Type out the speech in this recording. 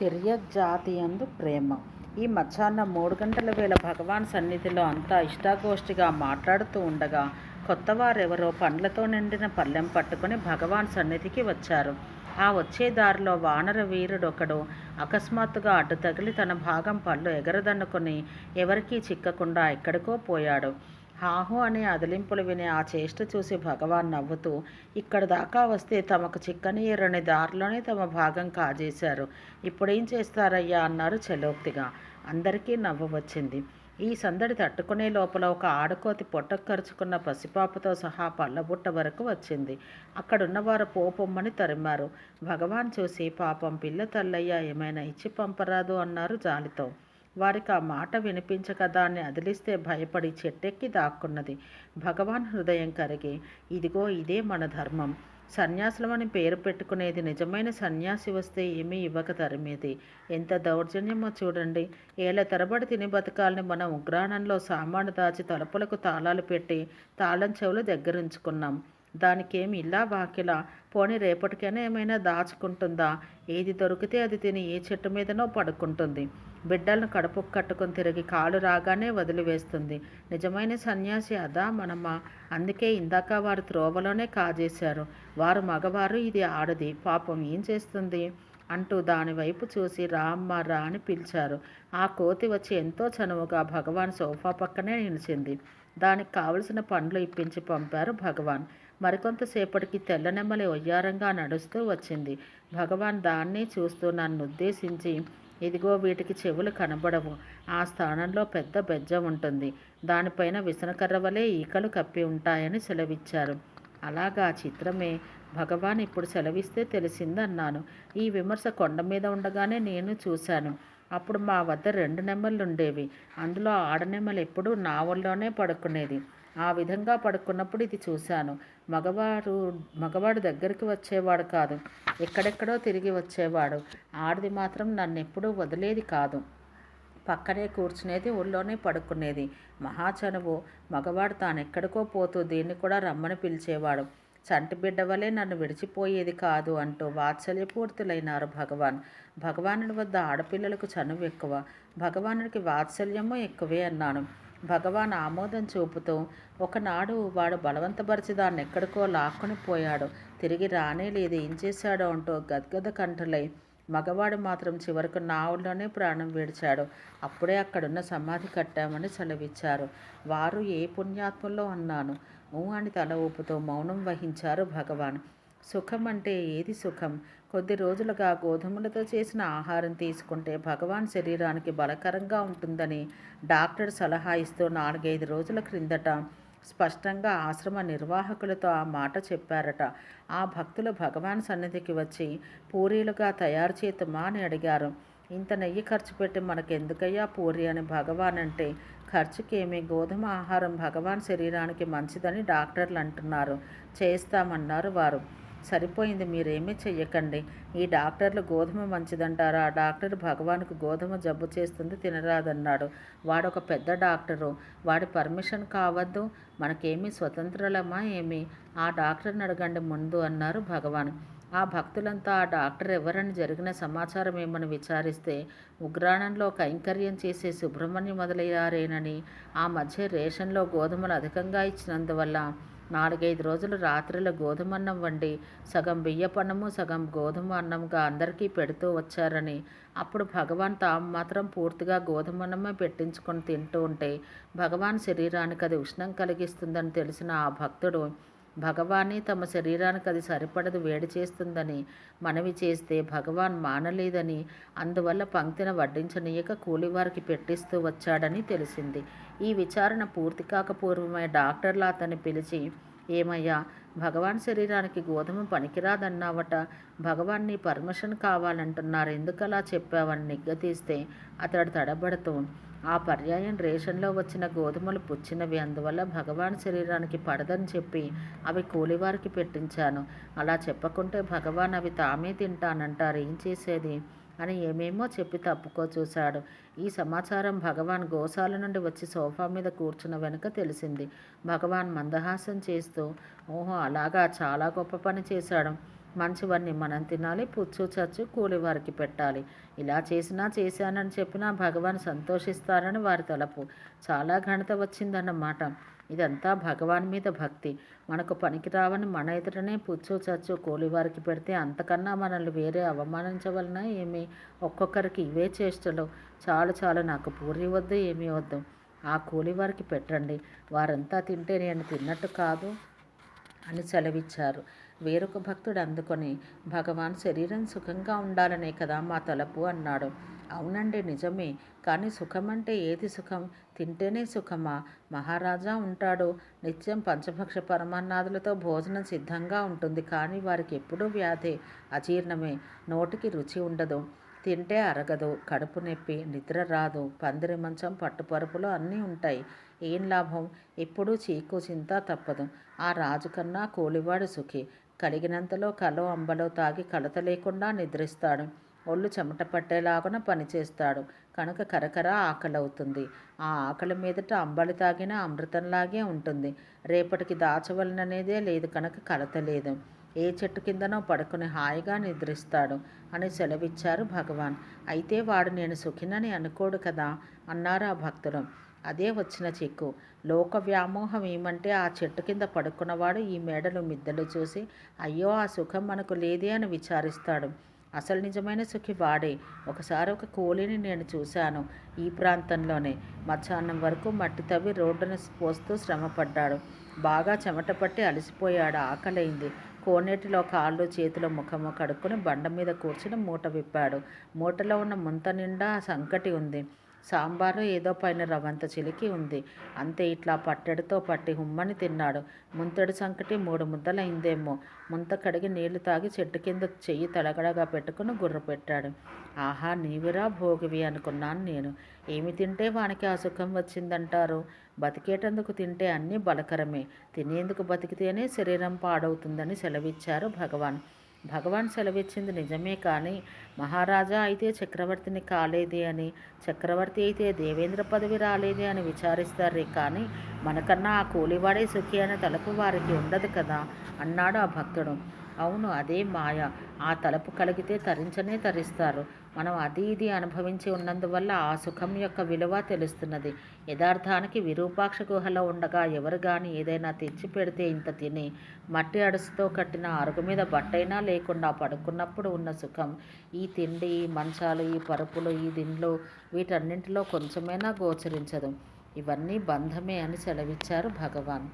తిర్యగ్జాతి యందు ప్రేమ. ఈ మధ్యాహ్నం మూడు గంటల వేళ భగవాన్ సన్నిధిలో అంతా ఇష్టాగోష్ఠిగా మాట్లాడుతూ ఉండగా కొత్తవారెవరో పండ్లతో నిండిన పళ్ళెం పట్టుకొని భగవాన్ సన్నిధికి వచ్చారు. ఆ వచ్చే దారిలో వానర వీరుడొకడు అకస్మాత్తుగా అడ్డు తగిలి తన భాగం పళ్ళు ఎగరదన్నుకొని ఎవరికీ చిక్కకుండా ఎక్కడికో పోయాడు. హాహు అనే అదిలింపులు విని ఆ చేష్ట చూసి భగవాన్ నవ్వుతూ ఇక్కడ దాకా వస్తే తమకు చిక్కని ఎర్రని దారిలోనే తమ భాగం కాజేశారు. ఇప్పుడేం చేస్తారయ్యా? అన్నారు చలోక్తిగా. అందరికీ నవ్వు వచ్చింది. ఈ సందడి తట్టుకునే లోపల ఒక ఆడుకోతి పొట్ట ఖర్చుకున్న పసిపాపతో సహా పళ్ళబుట్ట వరకు వచ్చింది. అక్కడున్నవారు పోపొమ్మని తరిమారు. భగవాన్ చూసి పాపం పిల్ల తల్లయ్య ఏమైనా ఇచ్చి పంపరాదు అన్నారు జాలితో. వారికి ఆ మాట వినిపించక దాన్ని అదిలిస్తే భయపడి చెట్టెక్కి దాక్కున్నది. భగవాన్ హృదయం కరిగి ఇదిగో ఇదే మన ధర్మం. సన్యాసులమని పేరు పెట్టుకునేది నిజమైన సన్యాసి వస్తే ఏమీ ఇవ్వక తరిమేది. ఎంత దౌర్జన్యమో చూడండి. ఏళ్ళ తరబడి తిని బతకాలని మనం ఉగ్రాణంలో సామాను దాచి తలుపులకు తాళాలు పెట్టి తాళం చెవులు దగ్గరుంచుకున్నాం. దానికేమి ఇలా వాకిలా? పోని రేపటికైనా ఏమైనా దాచుకుంటుందా? ఏది దొరికితే అది తిని ఏ చెట్టు మీదనో పడుకుంటుంది. బిడ్డలను కడుపుకు కట్టుకొని తిరిగి కాలు రాగానే వదిలివేస్తుంది. నిజమైన సన్యాసి అదా మనమా? అందుకే ఇందాక వారు త్రోవలోనే కాజేశారు. వారు మగవారు ఇది ఆడది. పాపం ఏం చేస్తుంది? అంటూ దాని వైపు చూసి రామ్మ రా అని పిలిచారు. ఆ కోతి వచ్చి ఎంతో చనువుగా భగవాన్ సోఫా పక్కనే నిలిచింది. దానికి కావలసిన పండ్లు ఇప్పించి పంపారు భగవాన్. మరికొంతసేపటికి తెల్లనెమ్మలి ఒయ్యారంగా నడుస్తూ వచ్చింది. భగవాన్ దాన్ని చూస్తూ నన్ను ఉద్దేశించి ఇదిగో వీటికి చెవులు కనబడవు. ఆ స్థానంలో పెద్ద బెజ్జ ఉంటుంది. దానిపైన విసనకర్ర వలె ఈకలు కప్పి ఉంటాయని సెలవిచ్చారు. అలాగా చిత్రమే. భగవాన్ ఇప్పుడు సెలవిస్తే తెలిసిందన్నాను. ఈ విమర్శ కొండ మీద ఉండగానే నేను చూశాను. అప్పుడు మా వద్ద రెండు నెమ్మలు ఉండేవి అందులో ఆడనెమ్మలు ఎప్పుడూ నావల్లోనే పడుకునేది. ఆ విధంగా పడుకున్నప్పుడు ఇది చూశాను. మగవాడు మగవాడు దగ్గరికి వచ్చేవాడు కాదు. ఎక్కడెక్కడో తిరిగి వచ్చేవాడు. ఆడిది మాత్రం నన్ను ఎప్పుడూ వదిలేది కాదు. పక్కనే కూర్చునేది ఊళ్ళోనే పడుకునేది. మహాచనువు మగవాడు తాను ఎక్కడికో పోతూ దీన్ని కూడా రమ్మని పిలిచేవాడు. చంటి బిడ్డ వలె నన్ను విడిచిపోయేది కాదు అంటూ వాత్సల్యపూర్తులైనారు భగవాన్. భగవానుడి వద్ద ఆడపిల్లలకు చనువు ఎక్కువ భగవానుడికి వాత్సల్యము ఎక్కువే అన్నాను. భగవాన్ ఆమోదం చూపుతూ ఒకనాడు వాడు బలవంతపరిచి దాన్ని ఎక్కడికో లాక్కొని పోయాడు. తిరిగి రానే లేదు ఏం చేశాడో అంటూ గద్గద కంటలై మగవాడు మాత్రం చివరకు నా ఊళ్ళోనే ప్రాణం విడిచాడు. అప్పుడే అక్కడున్న సమాధి కట్టామని సెలవిచ్చారు. వారు ఏ పుణ్యాత్మలో అన్నాను ఊ అని తల ఊపుతూ మౌనం వహించారు భగవాన్. సుఖం అంటే ఏది సుఖం? కొద్ది రోజులుగా గోధుమలతో చేసిన ఆహారం తీసుకుంటే భగవాన్ శరీరానికి బలకరంగా ఉంటుందని డాక్టర్ సలహా ఇస్తూ నాలుగైదు రోజుల క్రిందట స్పష్టంగా ఆశ్రమ నిర్వాహకులతో ఆ మాట చెప్పారట. ఆ భక్తులు భగవాన్ సన్నిధికి వచ్చి పూరీలుగా తయారు చేతుమా అని అడిగారు. ఇంత నెయ్యి ఖర్చు పెట్టి మనకెందుకయ్యా పూరి అని భగవాన్ అంటే? ఖర్చుకేమి? గోధుమ ఆహారం భగవాన్ శరీరానికి మంచిదని డాక్టర్లు అంటున్నారు. చేస్తామన్నారు వారు. సరిపోయింది మీరేమీ చెయ్యకండి. ఈ డాక్టర్లు గోధుమ మంచిదంటారు? ఆ డాక్టర్ భగవాన్కు గోధుమ జబ్బు చేస్తుంది తినరాదన్నాడు. వాడొక పెద్ద డాక్టరు. వాడి పర్మిషన్ కావద్దు. మనకేమీ స్వతంత్రలమా ఏమి? ఆ డాక్టర్ని అడగండి ముందు అన్నారు భగవాన్. ఆ భక్తులంతా ఆ డాక్టర్ ఎవరని జరిగిన సమాచారం ఏమని విచారిస్తే ఉగ్రాణంలో కైంకర్యం చేసే సుబ్రహ్మణ్యం మొదలయ్యారేనని ఆ మధ్య రేషన్లో గోధుమలు అధికంగా ఇచ్చినందువల్ల నాలుగైదు రోజులు రాత్రిలో గోధుమ అన్నం వండి సగం బియ్యపన్నము సగం గోధుమ అన్నంగా అందరికీ పెడుతూ వచ్చారని. అప్పుడు భగవాన్ తాము మాత్రం పూర్తిగా గోధుమ అన్నమే పెట్టించుకొని తింటూ ఉంటే భగవాన్ శరీరానికి అది ఉష్ణం కలిగిస్తుందని తెలిసిన ఆ భక్తుడు భగవానే తమ శరీరానికి అది సరిపడదు వేడి చేస్తుందని మనవి చేస్తే భగవాన్ మానలేదని అందువల్ల పంక్తిన వడ్డించనీయక కూలివారికి పెట్టిస్తూ వచ్చాడని తెలిసింది. ఈ విచారణ పూర్తి కాకపూర్వమే డాక్టర్లు అతన్ని పిలిచి ఏమయ్యా భగవాన్ శరీరానికి గోధుమ పనికిరాదన్నావట. భగవాన్ నీ పర్మిషన్ కావాలంటున్నారు. ఎందుకలా చెప్పావని నిగ్గతీస్తే అతడు తడబడుతూ ఆ పర్యాయం రేషన్లో వచ్చిన గోధుమలు పుచ్చినవి. అందువల్ల భగవాన్ శరీరానికి పడదని చెప్పి అవి కూలివారికి పెట్టించాను. అలా చెప్పకుంటే భగవాన్ అవి తామే తింటానంటారు. ఏం చేసేది? అని ఏమేమో చెప్పి తప్పుకో చూశాడు. ఈ సమాచారం భగవాన్ గోశాల నుండి వచ్చి సోఫా మీద కూర్చున్న వెనుక తెలిసింది. భగవాన్ మందహాసం చేస్తూ ఓహో అలాగా చాలా గొప్ప పని చేశాడు. మంచివన్నీ మనం తినాలి పుచ్చు చచ్చు కూలి వారికి పెట్టాలి. ఇలా చేసినా చేశానని చెప్పినా భగవాన్ సంతోషిస్తారని వారి తలపు. చాలా ఘనత వచ్చిందన్నమాట. ఇదంతా భగవాన్ మీద భక్తి. మనకు పనికిరావని మన ఎదుటనే పుచ్చు చచ్చు కూలివారికి పెడితే అంతకన్నా మనల్ని వేరే అవమానించవలన ఏమి? ఒక్కొక్కరికి ఇవే చేష్టలు. చాలు చాలు నాకు పూరి వద్దు ఏమీ వద్దు. ఆ కూలివారికి పెట్టండి. వారంతా తింటే నేను తిన్నట్టు కాదు అని సెలవిచ్చారు. వేరొక భక్తుడు అందుకొని భగవాన్ శరీరం సుఖంగా ఉండాలనే కదా మా తలపు అన్నాడు. అవునండి నిజమే. కానీ సుఖం అంటే ఏది సుఖం? తింటేనే సుఖమా? మహారాజా ఉంటాడు. నిత్యం పంచభక్ష పరమాన్నాదులతో భోజనం సిద్ధంగా ఉంటుంది. కానీ వారికి ఎప్పుడూ వ్యాధి అజీర్ణమే. నోటికి రుచి ఉండదు. తింటే అరగదు కడుపు నొప్పి నిద్ర రాదు పందిరి మంచం పట్టుపరుపులు అన్నీ ఉంటాయి. ఏం లాభం? ఎప్పుడూ చీకు చింత తప్పదు. ఆ రాజు కన్నా కోలివాడు సుఖి. కలిగినంతలో కలో అంబలో తాగి కలత లేకుండా నిద్రిస్తాడు. ఒళ్ళు చెమట పట్టేలాగున పనిచేస్తాడు కనుక కరకర ఆకలి అవుతుంది ఆ ఆకలి మీదట అంబలి తాగిన అమృతంలాగే ఉంటుంది. రేపటికి దాచవలననేదే లేదు కనుక కలత లేదు. ఏ చెట్టు కిందనో పడుకుని హాయిగా నిద్రిస్తాడు అని సెలవిచ్చారు భగవాన్. అయితే వాడు నేను సుఖినని అనుకోడు కదా అన్నారు ఆ భక్తుడు అదే వచ్చిన చిక్కు. లోక వ్యామోహం ఏమంటే ఆ చెట్టు కింద పడుకున్నవాడు ఈ మేడలు మిద్దలు చూసి అయ్యో ఆ సుఖం మనకు లేదే అని విచారిస్తాడు. అసలు నిజమైన సుఖి వాడే. ఒకసారి ఒక కూలీని నేను చూశాను ఈ ప్రాంతంలోనే. మధ్యాహ్నం వరకు మట్టి తవ్వి రోడ్డును పోస్తూ శ్రమపడ్డాడు. బాగా చెమట పట్టి అలసిపోయాడు. ఆకలైంది. కోనేటిలో కాళ్ళు చేతిలో ముఖము కడుక్కుని బండ మీద కూర్చుని మూట విప్పాడు. మూటలో ఉన్న ముంత నిండా సంకటి ఉంది. సాంబారు ఏదో పైన రవంత చిలికి ఉంది. అంతే ఇట్లా పట్టెడితో పట్టి హుమ్మని తిన్నాడు. ముంతడి సంకటి మూడు ముద్దలైందేమో. ముంత కడిగి నీళ్ళు తాగి చెట్టు కింద చెయ్యి తడగడగా పెట్టుకుని గుర్ర పెట్టాడు. ఆహా నీవిరా భోగివి అనుకున్నాను నేను. ఏమి తింటే వానికి ఆ సుఖం వచ్చిందంటారు? బతికేటందుకు తింటే అన్నీ బలకరమే. తినేందుకు బతికితేనే శరీరం పాడవుతుందని సెలవిచ్చారు భగవాన్. భగవాన్ సెలవిచ్చింది నిజమే కానీ మహారాజా అయితే చక్రవర్తిని కాలేదే అని చక్రవర్తి అయితే దేవేంద్ర పదవి రాలేదే అని విచారిస్తారే కానీ మనకన్నా ఆ కూలివాడే సుఖి అనే తలపు వారికి ఉండదు కదా అన్నాడు ఆ భక్తుడు. అవును అదే మాయ. ఆ తలపు కలిగితే తరించనే తరిస్తారు. మనం అది ఇది అనుభవించి ఉన్నందువల్ల ఆ సుఖం యొక్క విలువ తెలుస్తున్నది. యథార్థానికి విరూపాక్ష గుహలో ఉండగా ఎవరు కానీ ఏదైనా తెచ్చి పెడితే ఇంత తిని మట్టి అడుసుతో కట్టిన అరుగు మీద బట్టైనా లేకుండా పడుకున్నప్పుడు ఉన్న సుఖం ఈ తిండి ఈ మంచాలు ఈ పరుపులు ఈ దిండ్లు వీటన్నింటిలో కొంచెమైనా గోచరించదు. ఇవన్నీ బంధమే అని సెలవిచ్చారు భగవాన్.